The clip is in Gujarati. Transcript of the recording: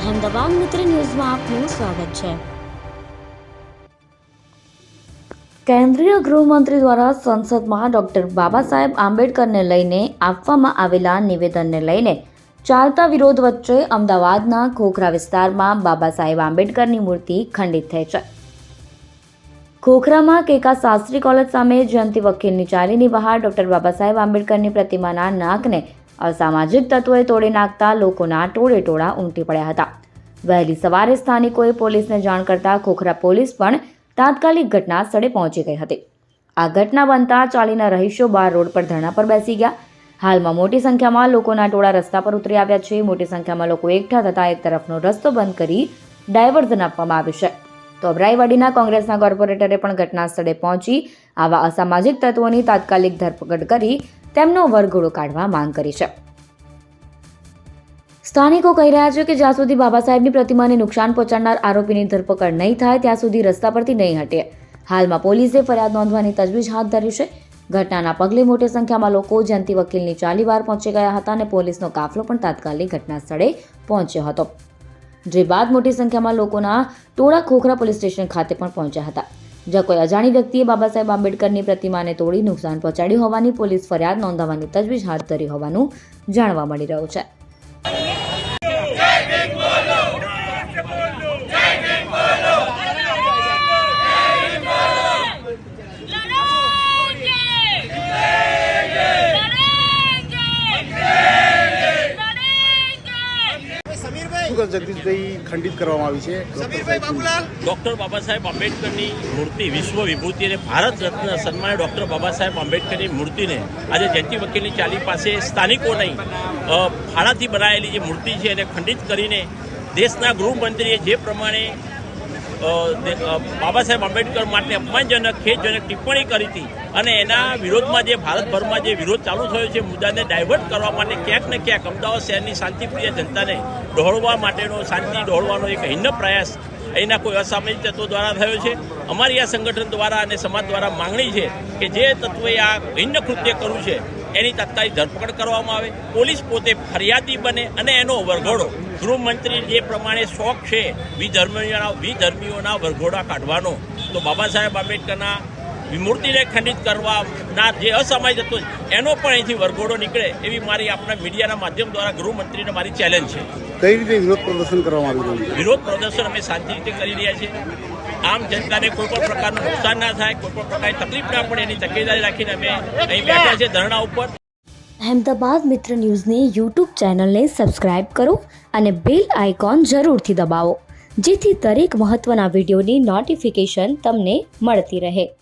અહેમદાબાદ મિત્ર ન્યૂઝમાં આપનું સ્વાગત છે કેન્દ્રીય ગૃહમંત્રી દ્વારા સંસદમાં ડોક્ટર બાબા સાહેબ આંબેડકરને લઈને આપવામાં આવેલા નિવેદનને લઈને ચાલતા વિરોધ વચ્ચે અમદાવાદના ખોખરા વિસ્તારમાં બાબા સાહેબ આંબેડકરની મૂર્તિ ખંડિત થઈ છે ખોખરામાં કેકા શાસ્ત્રી કોલેજ સામે જયંતિ વકીલની ચાલીની બહાર ડોક્ટર બાબા સાહેબ આંબેડકરની પ્રતિમાના નાકને અસામાજિક તત્વોએ તોડી નાખતા લોકોના ટોળે ટોળા ઉમટી પડ્યા હતા. વહેલી સવારે સ્થાનિકોએ પોલીસને જાણ કરતા ખોખરા પોલીસ પણ તાત્કાલિક ઘટના સ્થળે પહોંચી ગઈ હતી. આ ઘટના બનતા ચાલીના રહીશો બાર રોડ પર ધરણા પર બેસી ગયા. હાલમાં મોટી સંખ્યામાં લોકોના ટોળા રસ્તા પર ઉતરી આવ્યા છે. મોટી સંખ્યામાં લોકો એકઠા થતા એક તરફનો રસ્તો બંધ કરી ડાયવર્ઝન આપવામાં આવ્યું છે. તો અબરાઈવાડીના કોંગ્રેસના કોર્પોરેટરે પણ ઘટના સ્થળે પહોંચી આવા અસામાજિક તત્વોની તાત્કાલિક ધરપકડ કરી તેમનો વરઘોડો કાઢવા માંગ કરી છે. સ્થાનિકો કહી રહ્યા છે કે જ્યાં સુધી બાબા સાહેબની પ્રતિમાને નુકસાન પહોંચાડનાર આરોપીની ધરપકડ નહીં થાય, ત્યાં સુધી રસ્તા પરથી નહીં હટે. હાલમાં પોલીસે ફરિયાદ નોંધવાની તજવીજ હાથ ધરી છે. ઘટનાના પગલે મોટી સંખ્યામાં લોકો જયંતિ વકીલની ચાલી વાર પહોંચી ગયા હતા અને પોલીસનો કાફલો પણ તાત્કાલિક ઘટના સ્થળે પહોંચ્યો હતો. જે બાદ મોટી સંખ્યામાં લોકોના ટોળા ખોખરા પોલીસ સ્ટેશન ખાતે પણ પહોંચ્યા હતા. જ્યાં કોઈ અજાણી વ્યક્તિએ બાબા સાહેબ આંબેડકરની પ્રતિમાને તોડી નુકસાન પહોંચાડ્યું હોવાની પોલીસ ફરિયાદ નોંધાવવાની તજવીજ હાથ ધરી હોવાનું જાણવા મળી રહ્યું છે. શું જગદીશભાઈ ખંડિત કરવામાં આવી છે. ડૉક્ટર બાબા સાહેબ આંબેડકરની મૂર્તિ વિશ્વ વિભૂતિ અને ભારત રત્ન સન્માન ડૉક્ટર બાબા સાહેબ આંબેડકરની મૂર્તિને આજે જયંતિ વકીલની ચાલી પાસે સ્થાનિકો નહીં ફાળાથી બનાવેલી જે મૂર્તિ છે એને ખંડિત કરીને દેશના ગૃહમંત્રીએ જે પ્રમાણે બાબા સાહેબ આંબેડકર માટે અપમાનજનક, ખેદજનક ટિપ્પણી કરી હતી. અને એના વિરોધમાં જે ભારતભરમાં જે વિરોધ ચાલુ થયો છે, મુદ્દાને ડાયવર્ટ કરવા માટે ક્યાંક ને ક્યાંક અમદાવાદ શહેરની શાંતિપ્રિય જનતાને ડહોળવા માટેનો, શાંતિ ડહોળવાનો એક હિન્ન પ્રયાસ અહીંના કોઈ અસામાજિક તત્વો દ્વારા થયો છે. અમારી આ સંગઠન દ્વારા અને સમાજ દ્વારા માંગણી છે કે જે તત્વોએ આ હિન્ન કૃત્ય કર્યું છે એની તાત્કાલિક ધરપકડ કરવામાં આવે. પોલીસ પોતે ફરિયાદી બને અને એનો વરઘોડો. ગૃહમંત્રી જે પ્રમાણે શોખ છે, વિધર્મીઓના વિધર્મીઓના વરઘોડા કાઢવાનો. તો બાબા સાહેબ આંબેડકરના મૂર્તિને ખંડિત કરવાના જે અસમય જતો છે, એનો પણ અહીંથી વરઘોડો નીકળે એવી મારી આપણા મીડિયાના માધ્યમ દ્વારા ગૃહમંત્રીને મારી ચેલેન્જ છે. કઈ રીતે વિરોધ પ્રદર્શન કરવામાં આવી રહ્યું છે? વિરોધ પ્રદર્શન અમે શાંતિ રીતે કરી રહ્યા છીએ. આમ જનતાને કોઈ પણ પ્રકારનું નુકસાન ના થાય કોઈ પણ પ્રકારની તકલીફ ના પડે એની તકેદારી રાખીને અમે અહીં બેઠા છે ધરણા ઉપર. અહેમદાબાદ મિત્ર ન્યૂઝની યુટ્યુબ ચેનલને સબસ્ક્રાઇબ કરો અને બેલ આઇકોન જરૂરથી દબાવો જેથી દરેક મહત્ત્વના વિડીયોની નોટિફિકેશન તમને મળતી રહે.